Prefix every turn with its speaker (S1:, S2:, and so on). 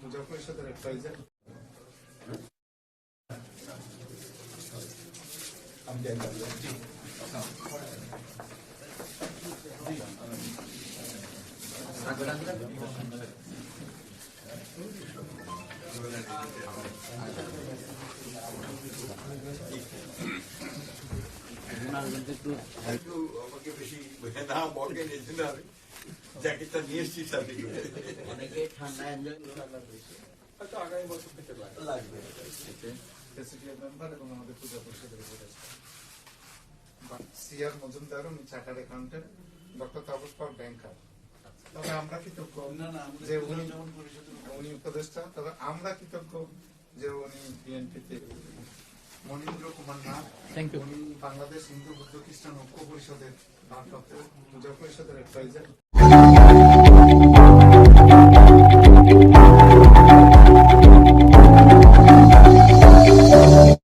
S1: পূজা পরিষদের অ্যাডভাইজার
S2: একটু আমাকে বেশি না বকেন এই জন্য জ্যাকেটটা নিয়ে এসেছি সাথে।
S3: অনেকে ঠান্ডা এনজয়
S2: হয়তো আগামী বছর থেকে লাগবে।
S1: মেম্বার এবং আমাদের পূজা পরিষদের সিআর মজুমদার উনি charter accountant doctor Tapas Pal banker. তবে আমরা কৃতজ্ঞ। যে উনি উনি উপদেষ্টা তবে আমরা কৃতজ্ঞ যে উনি বিএনপিতে মনীন্দ্র কুমার নাথ উনি বাংলাদেশ হিন্দু বুদ্ধ খ্রিস্টান ঐক্য পরিষদের ভারপ্রাপ্ত পূজা পরিষদের অ্যাডভাইজার